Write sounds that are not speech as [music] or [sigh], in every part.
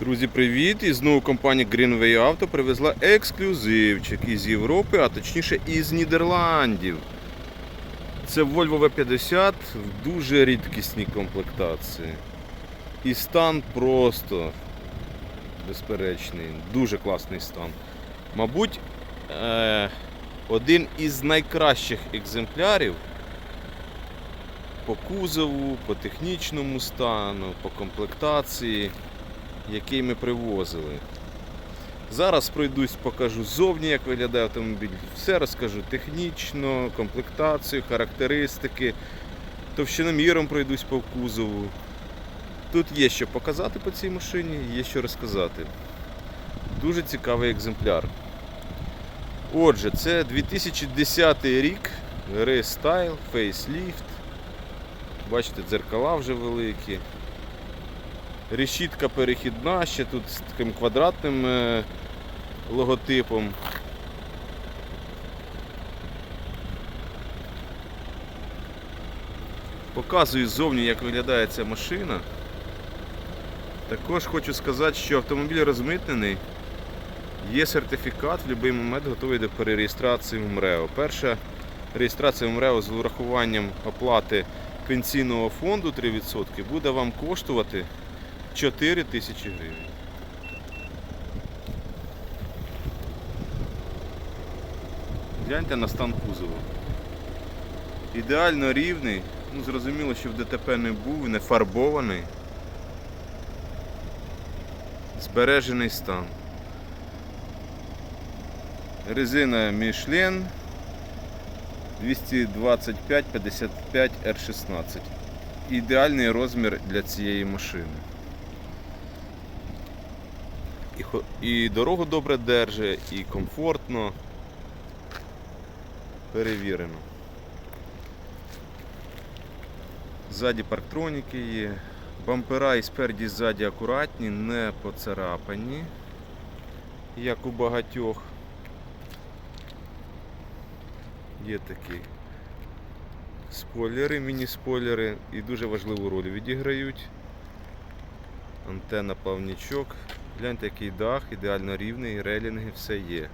Друзі, привіт! І знову компанія Greenway Auto привезла ексклюзивчик із Європи, а точніше із Нідерландів. Це Volvo V50 в дуже рідкісній комплектації. І стан просто безперечний, дуже класний стан. Мабуть, е- один із найкращих екземплярів по кузову, по технічному стану, по комплектації, який ми привозили. Зараз пройдусь, покажу зовні, як виглядає автомобіль. Все розкажу технічно, комплектацію, характеристики. Товщиноміром пройдусь по кузову. Тут є що показати по цій машині, є що розказати. Дуже цікавий екземпляр. Отже, це 2010 рік, рестайл, фейсліфт. Бачите, дзеркала вже великі. Решітка перехідна, ще тут з таким квадратним е, логотипом. Показую ззовні, як виглядає ця машина. Також хочу сказати, що автомобіль розмитнений. Є сертифікат, в будь-який момент готовий до перереєстрації в МРЕО. Перша реєстрація в МРЕО з урахуванням оплати пенсійного фонду 3% буде вам коштувати 4 тисячі гривень. Гляньте на стан кузова. Ідеально рівний, ну зрозуміло, що в ДТП не був, не фарбований. Збережений стан. Резина Michelin 225-55 R16. Ідеальний розмір для цієї машини. І, і дорогу добре держить, і комфортно. Перевірено. Ззаді парктроніки є. Бампера і спереді ззаді акуратні, не поцарапані, як у багатьох. Є такі спойлери, міні-спойлери і дуже важливу роль відіграють. Антенна плавнічок. Гляньте, який дах, ідеально рівний, релінги, все є.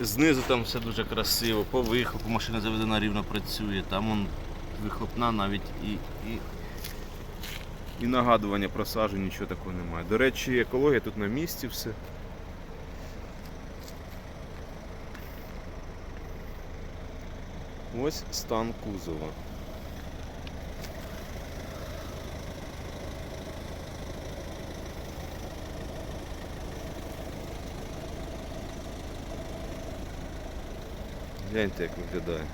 Знизу там все дуже красиво, по вихлопу машина заведена рівно працює, там он вихлопна навіть і, і, і нагадування про сажу, нічого такого немає. До речі, екологія тут на місці все. Ось стан кузова. Гляньте, як виглядає.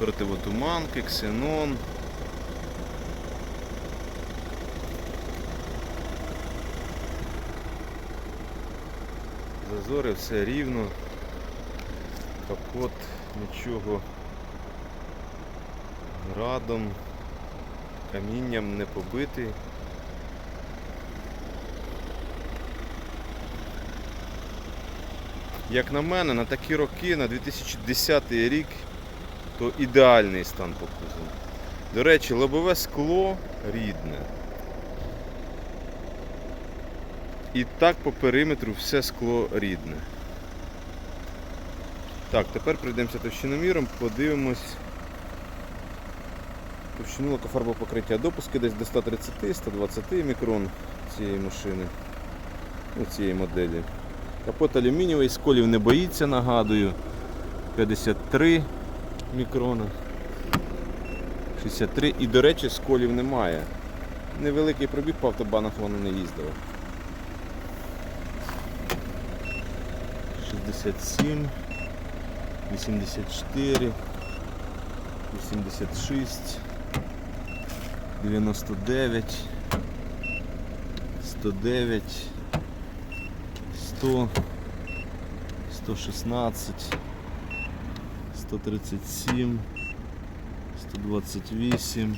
Противотуманки, ксенон. Зазори все рівно. Капот нічого радом, камінням не побитий. Як на мене, на такі роки, на 2010 рік, то ідеальний стан по. До речі, лобове скло рідне. І так по периметру все скло рідне. Так, тепер пройдемося товщиноміром, подивимось товщину лакофарбопокриття. Допуски десь до 130-120 мікрон цієї машини, ну, цієї моделі. Капот алюмінієвий, сколів не боїться, нагадую. 53 мікрона. 63 і, до речі, сколів немає. Невеликий пробіг по автобанах воно не їздило. 67 84, 86, 99, 109, 100, 116, 137, 128,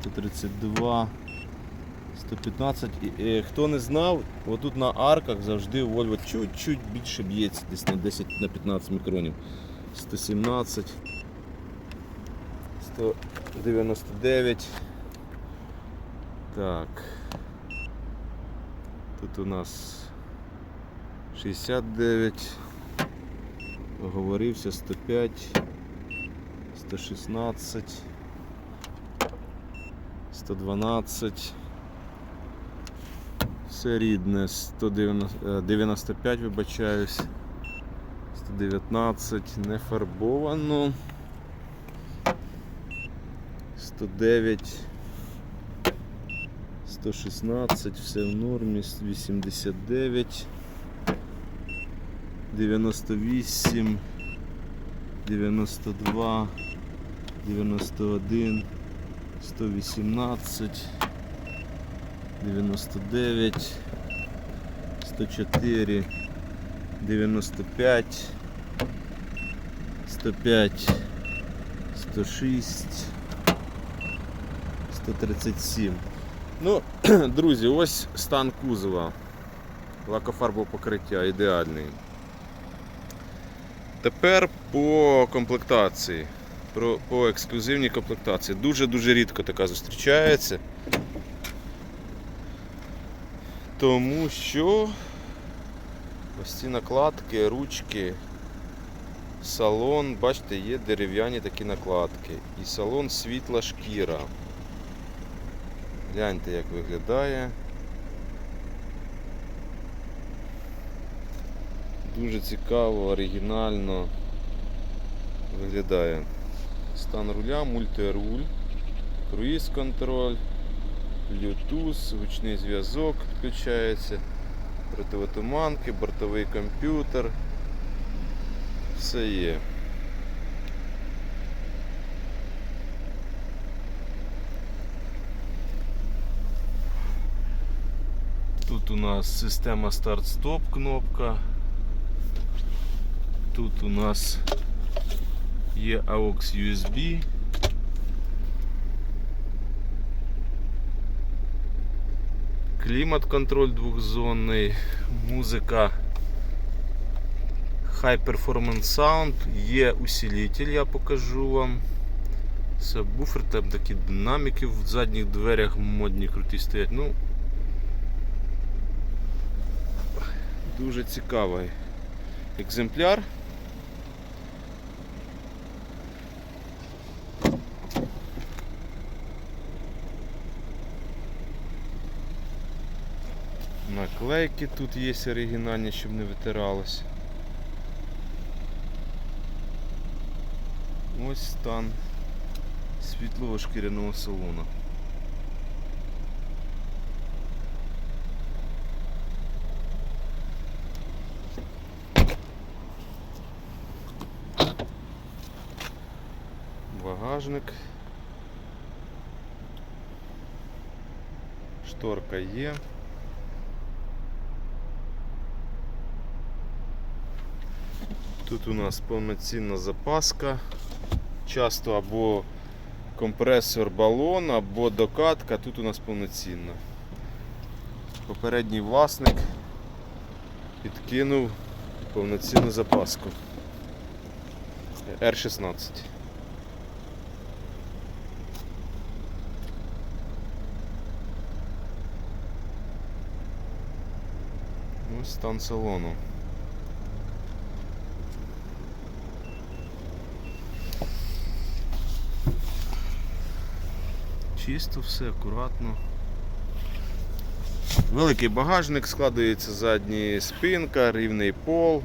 132, 115. І, е, хто не знав, отут на арках завжди Volvo чуть-чуть більше б'ється, десь на 10 на 15 мікронів. 117, 199. Так. Тут у нас 69. Оговорився 105, 116, 112. Все рідне 195, вибачаюсь. 119, не фарбовано. 109. 116, все в нормі, 89, 98, 92, 91, 118, 99, 104, 95, 105, 106, 137. Ну, [clears throat] друзі, ось стан кузова. Лакофарбове покриття ідеальний. Тепер по комплектації. Про, по ексклюзивній комплектації. Дуже-дуже рідко така зустрічається. Тому що ось ці накладки, ручки, салон, бачите, є дерев'яні такі накладки. І салон світла шкіра. Гляньте, як виглядає. Дуже цікаво, оригінально виглядає. Стан руля, мультируль, круїз контроль, Bluetooth, гучний зв'язок підключається, противотуманки, бортовий комп'ютер. Все є. Тут у нас система старт-стоп кнопка. Тут у нас є AUX USB. Клімат контроль двохзонний, музика High Performance Sound, є усилитель, я покажу вам. Сабвуфер, там такі динаміки в задніх дверях модні круті стоять. Ну, Дуже цікавий екземпляр. Наклейки тут є оригінальні, щоб не витиралось. Ось стан світлого шкіряного салону. Багажник. Шторка є. Тут у нас повноцінна запаска. Часто або компресор балон, або докатка. Тут у нас повноцінна. Попередній власник підкинув повноцінну запаску. R16. Ось стан салону. Чисто все, акуратно. Великий багажник, складується задні спинка, рівний пол.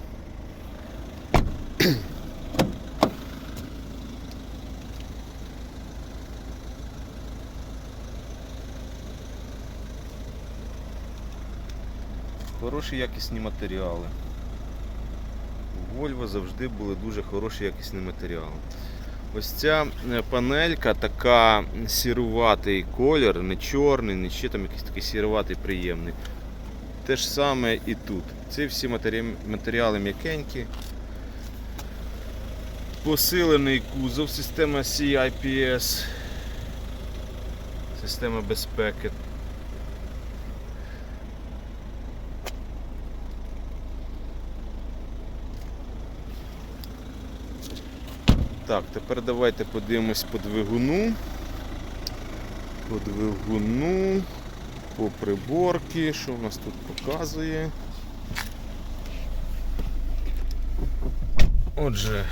Хороші якісні матеріали. У Volvo завжди були дуже хороші якісні матеріали. Ось ця е, панелька така сіруватий колір, не чорний, не ще там якийсь такий сіруватий приємний. Те ж саме і тут. Ці всі матеріали м'якенькі. Посилений кузов, система CIPS, система безпеки. Так, тепер давайте подивимось по двигуну. По двигуну, по приборці, що в нас тут показує. Отже,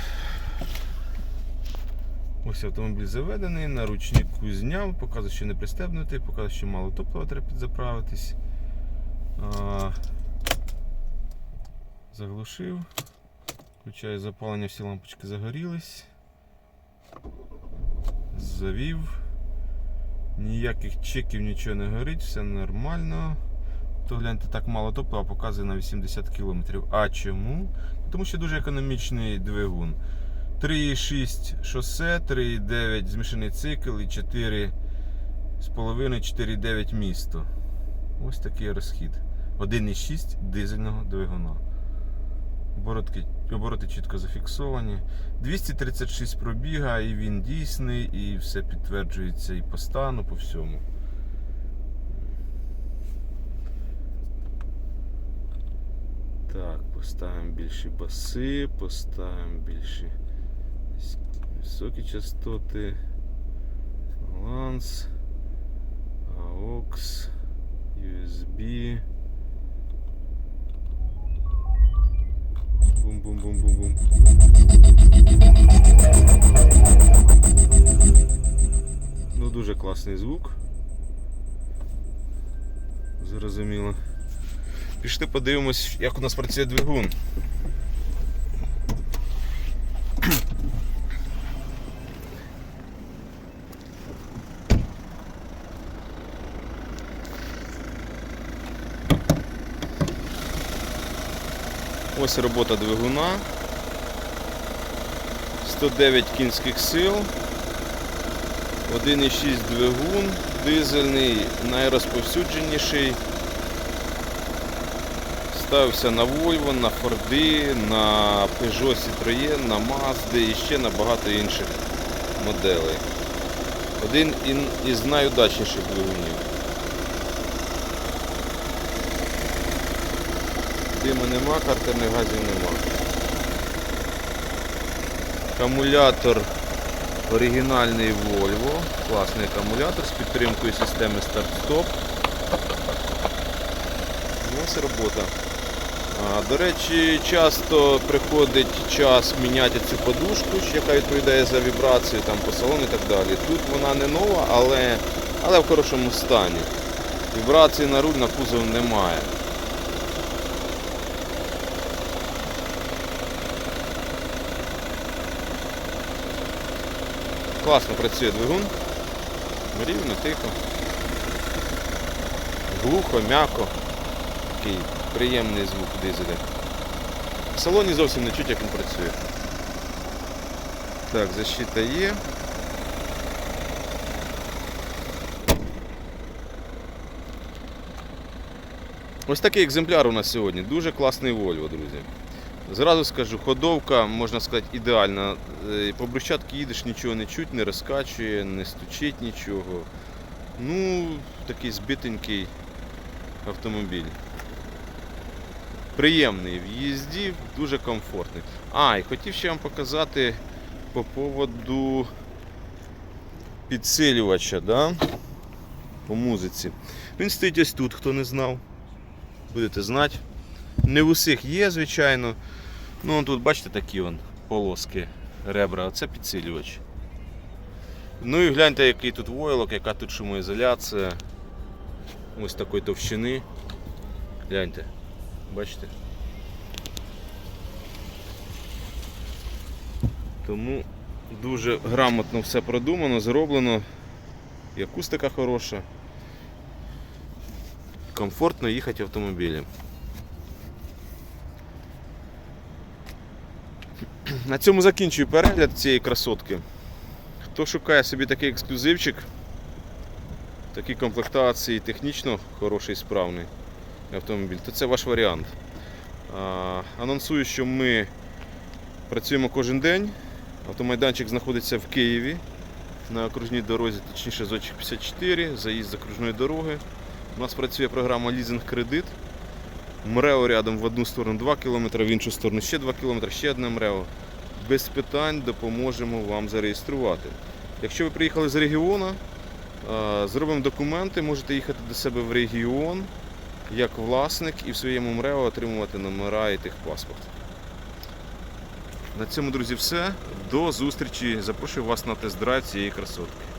ось автомобіль заведений, на ручнику зняв, показує, що не пристебнутий, показує, що мало топлива треба підзаправитись. Заглушив. Включаю запалення, всі лампочки загорілись. Завів. Ніяких чеків нічого не горить, все нормально. То гляньте, так мало топлива показує на 80 км. А чому? Тому що дуже економічний двигун. 3,6 шосе, 3,9 змішаний цикл і 4,5, 4,9 місто. Ось такий розхід. 1,6 дизельного двигуна. Оборотки, обороти чітко зафіксовані. 236 пробіга, і він дійсний, і все підтверджується і по стану, по всьому. Так, поставимо більші баси, поставимо більші високі частоти. Баланс, AUX, USB. Бум-бум-бум-бум-бум. Ну, дуже класний звук. Зрозуміло. Пішли подивимось, як у нас працює двигун. Ось робота двигуна. 109 кінських сил. 1,6 двигун, дизельний, найрозповсюдженіший. Ставився на Volvo, на Ford, на Peugeot Citroën, на Mazda і ще на багато інших моделей. Один із найудачніших двигунів. Диму нема, картерних газів нема. Акумулятор оригінальний Volvo. Класний акумулятор з підтримкою системи старт-стоп. Ну, Ось робота. До речі, часто приходить час міняти цю подушку, яка відповідає за вібрацію там, по салону і так далі. Тут вона не нова, але, але в хорошому стані. Вібрації на руль на кузов немає. Класно працює двигун. Рівно, тихо. Глухо, м'яко. Такий приємний звук дизеля. В салоні зовсім не чуть, як він працює. Так, защита є. Ось такий екземпляр у нас сьогодні. Дуже класний Volvo, друзі. Зразу скажу, ходовка, можна сказати, ідеальна. Е, По брусчатці їдеш, нічого не чуть, не розкачує, не стучить нічого. Ну, такий збитенький автомобіль. Приємний в їзді, дуже комфортний. А, і хотів ще вам показати по поводу підсилювача, да? по музиці. Він стоїть ось тут, хто не знав. Будете знати. Не в усіх є, звичайно. Ну тут бачите такі вон полоски ребра, оце підсилювач. Ну і гляньте, який тут войлок, яка тут шумоізоляція. Ось такої товщини. Гляньте, бачите? Тому дуже грамотно все продумано, зроблено. І акустика хороша. Комфортно їхати автомобілем. На цьому закінчую перегляд цієї красотки. Хто шукає собі такий ексклюзивчик, такі комплектації, технічно хороший, справний. автомобіль, то це ваш варіант. Анонсую, що ми працюємо кожен день. Автомайданчик знаходиться в Києві на окружній дорозі, точніше зочик 54, заїзд з окружної дороги. У нас працює програма лізинг-кредит. МРЕО рядом в одну сторону 2 км, в іншу сторону ще 2 км, ще одне МРЕО. Без питань допоможемо вам зареєструвати. Якщо ви приїхали з регіону, е, зробимо документи, можете їхати до себе в регіон як власник і в своєму МРЕО отримувати номера і техпаспорт. На цьому, друзі, все. До зустрічі. Запрошую вас на тест-драйв цієї красотки.